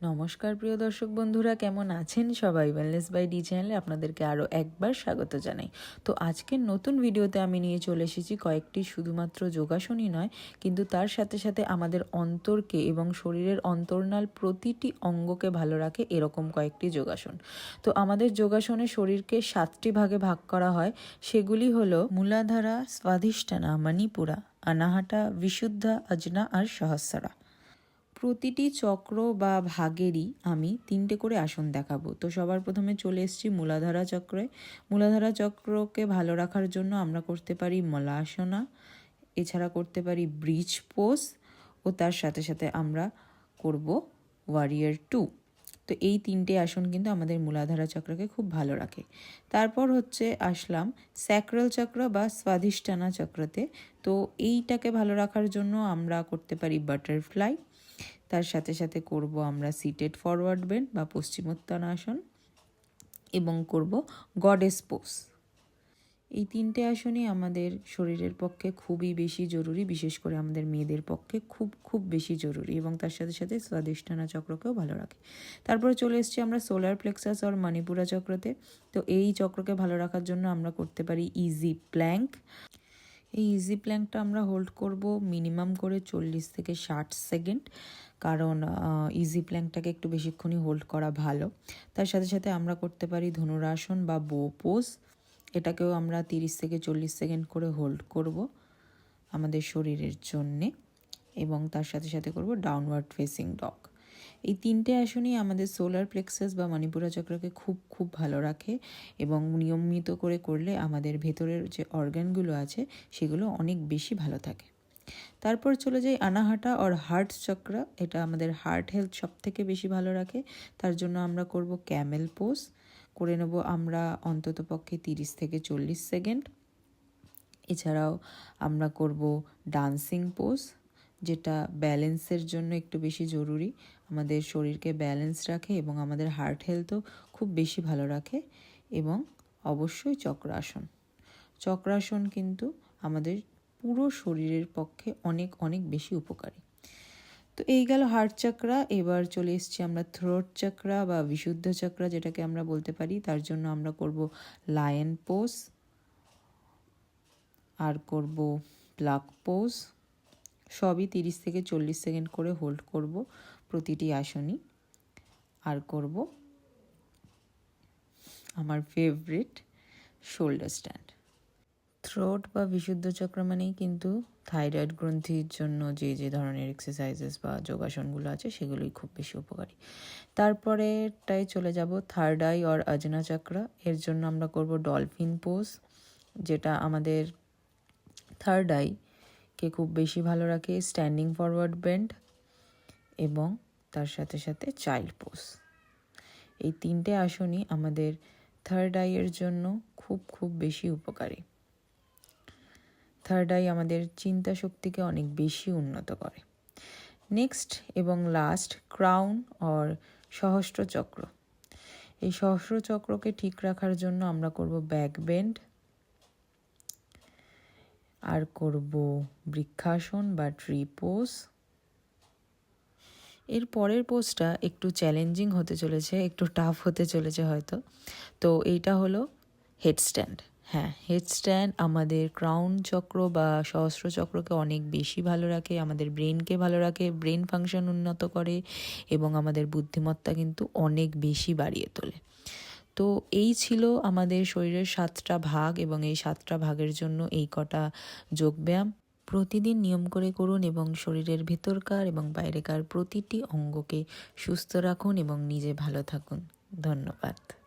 নমস্কার, প্রিয় দর্শক বন্ধুরা, কেমন আছেন সবাই? ওয়েলনেস বাই ডি চ্যানেলে আপনাদেরকে আরও একবার স্বাগত জানাই। তো আজকের নতুন ভিডিওতে আমি নিয়ে চলে এসেছি কয়েকটি শুধুমাত্র যোগাসনই নয়, কিন্তু তার সাথে সাথে আমাদের অন্তরকে এবং শরীরের অন্তর্নাল প্রতিটি অঙ্গকে ভালো রাখে এরকম কয়েকটি যোগাসন। তো আমাদের যোগাসনে শরীরকে সাতটি ভাগে ভাগ করা হয়, সেগুলি হলো মূলাধারা, স্বাধিষ্ঠানা, মণিপুরা, আনাহাটা, বিশুদ্ধা আজনা আর সহস্রা। প্রতিটি চক্র বা ভাগেরই আমি তিনটে করে আসন দেখাবো। তো সবার প্রথমে চলে এসেছি মূলাধারা চক্রে। মূলাধারা চক্রকে ভালো রাখার জন্য আমরা করতে পারি মলাসনা, এছাড়া করতে পারি ব্রিজ পোজ ও তার সাথে সাথে আমরা করব ওয়ারিয়ার টু। তো এই তিনটে আসন কিন্তু আমাদের মূলাধারা চক্রকে খুব ভালো রাখে। তারপর হচ্ছে আসলাম স্যাক্রাল চক্র বা স্বাধিষ্ঠানা চক্রতে। তো এইটাকে ভালো রাখার জন্য আমরা করতে পারি বাটারফ্লাই তার সাথে সাথে করব আমরা সিটেড ফরওয়ার্ড বেন্ড বা পশ্চিমোত্তানাসন এবং করব গডেস পোস এই তিনটে আসনই আমাদের শরীরের পক্ষে খুবই বেশি জরুরি, বিশেষ করে আমাদের মেয়েদের পক্ষে খুব খুব বেশি জরুরি এবং তার সাথে সাথে স্বাদিষ্ঠানা চক্রকেও ভালো রাখে। তারপরে চলে এসছি আমরা সোলার প্লেক্সাস আর মণিপুরা চক্রতে। তো এই চক্রকে ভালো রাখার জন্য আমরা করতে পারি ইজি প্ল্যাঙ্ক এই ইজি প্ল্যাঙ্কটা আমরা হোল্ড করব মিনিমাম করে চল্লিশ থেকে ষাট সেকেন্ড কারণ ইজি প্ল্যাঙ্কটাকে একটু বেশিক্ষণই হোল্ড করা ভালো। তার সাথে সাথে আমরা করতে পারি ধনুরাসন বা বো পোজ এটাকেও আমরা তিরিশ থেকে চল্লিশ সেকেন্ড করে হোল্ড করব আমাদের শরীরের জন্যে, এবং তার সাথে সাথে করব ডাউনওয়ার্ড ফেসিং ডগ এই তিনটে আসনই আমাদের সোলার প্লেক্সাস বা মণিপুরা চক্রকে খুব খুব ভালো রাখে এবং নিয়মিত করে করলে আমাদের ভেতরের যে অর্গানগুলো আছে সেগুলো অনেক বেশি ভালো থাকে। তারপর চলে যাই আনাহাটা আর হার্ট চক্র এটা আমাদের হার্ট হেলথ সব থেকে বেশি ভালো রাখে। তার জন্য আমরা করব ক্যামেল পোজ করে নেব আমরা অন্তত পক্ষে তিরিশ থেকে চল্লিশ সেকেন্ড এছাড়াও আমরা করব ডান্সিং পোজ যেটা ব্যালেন্সের জন্য একটু বেশি জরুরি। আমাদের শরীরকে ব্যালেন্স রাখে এবং আমাদের হার্ট হেলথও খুব বেশি ভালো রাখে এবং অবশ্যই চক্রাসন। চক্রাসন কিন্তু আমাদের পুরো শরীরের পক্ষে অনেক অনেক বেশি উপকারী। তো এই গেল হার্ট চাকরা, এবার চলে এসছি আমরা থ্রোট চাকরা বা বিশুদ্ধ চাকরা যেটাকে আমরা বলতে পারি। তার জন্য আমরা করব লায়ন পোজ আর করব প্লাক পোজ। সবই তিরিশ থেকে চল্লিশ সেকেন্ড করে হোল্ড করব প্রতিটি আসনই। আর করব আমার ফেভারিট শোল্ডার স্ট্যান্ড থ্রোট বা বিশুদ্ধ চক্র মানেই কিন্তু থাইরয়েড গ্রন্থির জন্য যে যে ধরনের এক্সারসাইজেস বা যোগাসনগুলো আছে সেগুলোই খুব বেশি উপকারী। তারপরেটাই চলে যাব থার্ড আই অর আজনা চক্র এর জন্য আমরা করব ডলফিন পোজ যেটা আমাদের থার্ড আই কে খুব বেশি ভালো রাখে স্ট্যান্ডিং ফরওয়ার্ড বেন্ড এবং তার সাথে সাথে চাইল্ড পোজ এই তিনটে আসনই আমাদের থার্ড আইয়ের জন্য খুব খুব বেশি উপকারী। থার্ড আই আমাদের চিন্তা শক্তিকে অনেক বেশি উন্নত করে। নেক্সট এবং লাস্ট, ক্রাউন অর সহস্র চক্র। এই সহস্র চক্রকে ঠিক রাখার জন্য আমরা করব ব্যাক বেন্ড আর করব বৃক্ষাসন বা ট্রি পোজ এর পরের পোজটা একটু চ্যালেঞ্জিং হতে চলেছে, একটু টাফ হতে চলেছে হয়তো। তো এইটা হলো হেডস্ট্যান্ড হ্যাঁ হেডস্ট্যান্ড আমাদের ক্রাউন চক্র বা সহস্র চক্রকে অনেক বেশি ভালো রাখে, আমাদের ব্রেনকে ভালো রাখে ব্রেন ফাংশন উন্নত করে এবং আমাদের বুদ্ধিমত্তা কিন্তু অনেক বেশি বাড়িয়ে তোলে। তো এই ছিল আমাদের শরীরের সাতটা ভাগ এবং এই সাতটা ভাগের জন্য এই কটা যোগব্যায়াম। প্রতিদিন নিয়ম করে করুন এবং শরীরের ভেতরকার এবং বাইরেকার প্রতিটি অঙ্গকে সুস্থ রাখুন এবং নিজে ভালো থাকুন। ধন্যবাদ।